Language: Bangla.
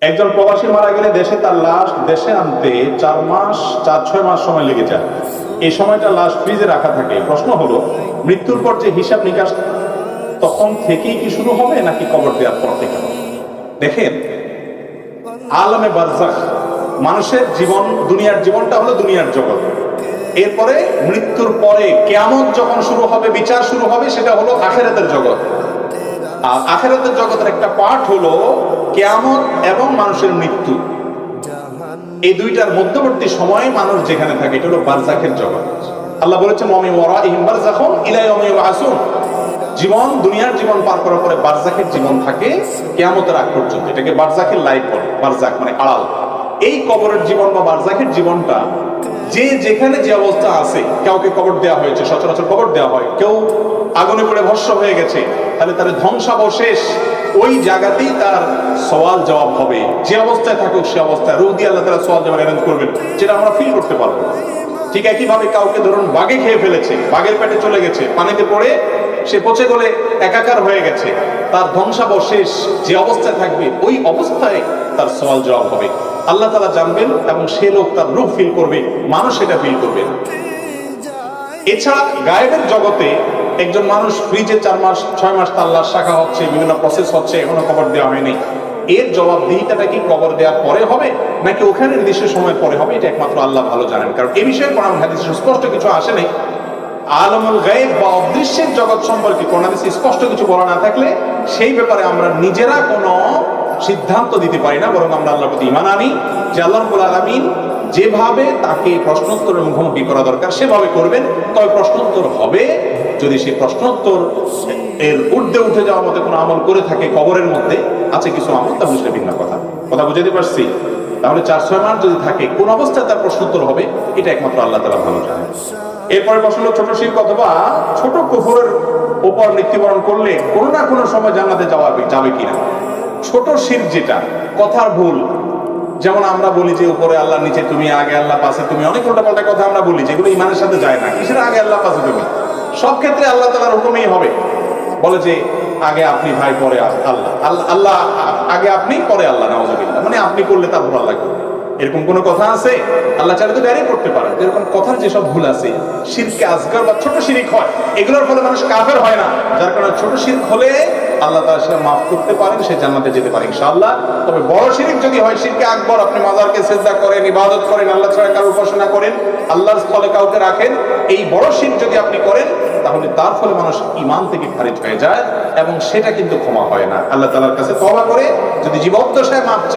একজন প্রবাসী মারা গেলে দেশে তার লাশ দেশে আনতে চার মাস, চার, ছয় মাস সময় লেগে যায়। এই সময়টা লাশ ফ্রিজে রাখা থাকে। প্রশ্ন হলো, মৃত্যুর পর যে হিসাব নিকাশ তখন থেকেই কি শুরু হবে নাকি কবর দেওয়ার পর থেকে? দেখেন, আলমে বারজাখ মানুষের জীবন, দুনিয়ার জীবনটা হলো দুনিয়ার জগৎ। এরপরে মৃত্যুর পরে কেমন যখন শুরু হবে, বিচার শুরু হবে, সেটা হলো আখেরাতের জগৎ। আর আখেরাতের জগতের একটা পাঠ হলো কেয়ামত এবং মানুষের মৃত্যু। এই দুইটার মধ্যবর্তী সময়ে মানুষ যেখানে থাকে, এটা হলো বারজাখের জগৎ। আল্লাহ বলেছেন মমি ওরা ইহিম বারজাখন ইলাই অমি আসুন জীবন, দুনিয়ার জীবন পার করার পরে বারজাখের জীবন থাকে কেয়ামতের আগ পর্যন্ত। এটাকে বারজাখের লাইফ বলে বারজাখ মানে আড়াল। এই কবরের জীবন বা বারজাখের জীবনটা যে যেখানে যে অবস্থা আছে, কাউকে কবর দেওয়া হয়েছে, সচরাচর কবর দেওয়া হয়। কেউ আগুনে পড়ে ভস্য হয়ে গেছে, তাহলে তার ধ্বংসাবশেষ ওই জায়গাতেই তার সওয়াল জবাব হবে। যে অবস্থায় থাকুক, সে অবস্থায়। রুহ দিয়ে আল্লাহ তারা সওয়াল জবাব অ্যারেঞ্জ করবেন, যেটা আমরা ফিল করতে পারব। ঠিক একইভাবে কাউকে ধরুন বাঘে খেয়ে ফেলেছে, বাঘের পেটে চলে গেছে, পানিতে পড়ে সে পচে গলে একাকার হয়ে গেছে, তার ধ্বংসাবশেষ যে অবস্থায় থাকবে, ওই অবস্থায় তার সওয়াল জবাব হবে। আল্লাহ তালা জানবেন এবং সে লোক তার রূপ ফিল করবে, মানুষ সেটা ফিল করবে। এছাড়া গায়েবের জগতে একজন মানুষ ফ্রিজে চার মাস, ছয় মাস তার লাশ শাখা হচ্ছে, বিভিন্ন প্রসেস হচ্ছে, এখনও কবর দেওয়া হয়নি। এর জবাবদিহিতাটা কি কবর দেওয়ার পরে হবে, নাকি ওখানে নির্দিষ্ট সময় পরে হবে, এটা একমাত্র আল্লাহ ভালো জানেন। কারণ এ বিষয়ে কোরআন হাদিসে স্পষ্ট কিছু আসে নাই। আলমুল গায়েব বা অদৃশ্যের জগৎ সম্পর্কে কোরআন হাদিসে স্পষ্ট কিছু বলা না থাকলে সেই ব্যাপারে আমরা নিজেরা কোনো সিদ্ধান্ত দিতে পারি না, বরং আমরা আল্লাহর প্রতি ইমান আনি, যে আল্লাহ রব্বুল আলামিন যেভাবে তাকে প্রশ্নোত্তরের মুখোমুখি করা দরকার, সেভাবে করবেন, তবে প্রশ্নোত্তর হবে যদি সেই প্রশ্নোত্তর এর ঊর্ধ্বে উঠে যাওয়ার মধ্যে কোনো আমল করে থাকে কবরের মধ্যে, আছে কিছু আমল তা বুঝলে ভিন্ন কথা। কথা বুঝাতে পারছি? তাহলে চার, ছয় মাস যদি থাকে, কোন অবস্থায় তার প্রশ্নোত্তর হবে? এটা একমাত্র আল্লাহ তালা ভালো জানে এরপরে প্রশ্ন ছোট শিল্প অথবা ছোট কুফুরের উপর মৃত্যুবরণ করলে কোনো না কোনো সময় জানাতে যাওয়া যাবে কিনা? ছোট শির যেটা, কথার ভুল, যেমন আমরা বলি যে উপরে আল্লাহ নিচে তুমি, আগে আল্লাহ পাশে তুমি, অনেক উল্টাপাল্টা কথা আমরা বলি, যেগুলো ইমানের সাথে যায় না, কিসের আগে আল্লাহ পাশে তুমি? সব ক্ষেত্রে আল্লাহ তালার হুকুমেই হবে। বলে যে, আগে আপনি ভাই পরে আল্লাহ। আল্লাহ আগে আপনি পরে আল্লাহ নওয়াজ মানে আপনি করলে তারপর আল্লাহ করবে। এরকম কোনো কথা আছে? আল্লাহ চাইলে তো ডাইরেক্ট করতে পারে। এরকম কথার যেসব ভুল আছে, শিরকে আজগার বা ছোট শিরিক হয়, এগুলোর ফলে মানুষ কাফের হয় না। যার কারণে ছোট শিরক হলে আল্লাহ তাআলা সেটা মাফ করতে পারেন, সে জান্নাতে যেতে পারে ইনশাআল্লাহ। তবে বড় শিরিক যদি হয়, শিরকে আকবর, আপনি মাজারকে সেজদা করেন, ইবাদত করেন, আল্লাহ ছাড়া কারও উপাসনা করেন, আল্লাহর স্থলে কাউকে রাখেন, এই বড় শিরক যদি আপনি করেন, তাহলে তার ফলে মানুষ ইমান থেকে খারিজ হয়ে যায় এবং সেটা কিন্তু ক্ষমা হয় না। আল্লাহ তালার কাছে তওবা করে, যদি জীবদ্দশায় মাপ